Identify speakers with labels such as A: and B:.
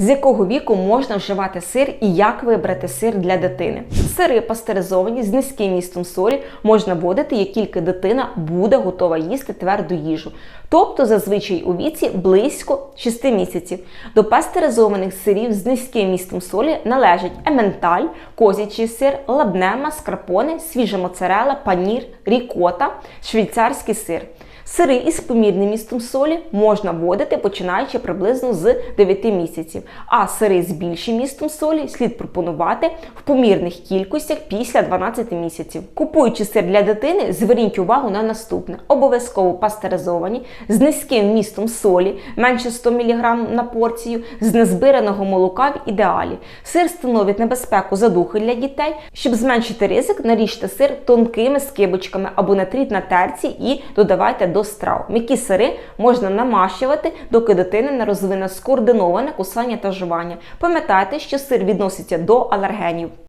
A: З якого віку можна вживати сир і як вибрати сир для дитини? Сири пастеризовані з низьким містом солі можна вводити, як тільки дитина буде готова їсти тверду їжу, тобто зазвичай у віці близько 6 місяців. До пастеризованих сирів з низьким містом солі належать ементаль, козячий сир, лабнема, скрапони, свіжа моцарела, панір, рікота, швейцарський сир. Сири із помірним містом солі можна вводити починаючи приблизно з 9 місяців, а сири з більшим містом солі слід пропонувати в помірних кількостях після 12 місяців. Купуючи сир для дитини, зверніть увагу на наступне: обов'язково пастеризовані з низьким містом солі, менше 100 мг на порцію, з незбираного молока в ідеалі. Сир становить небезпеку задухи для дітей. Щоб зменшити ризик, наріжте сир тонкими скибочками або натріть на терці і додавайте до страв. М'які сири можна намащувати, доки дитина не розвине скоординоване кусання та жування. Пам'ятайте, що сир відноситься до алергенів.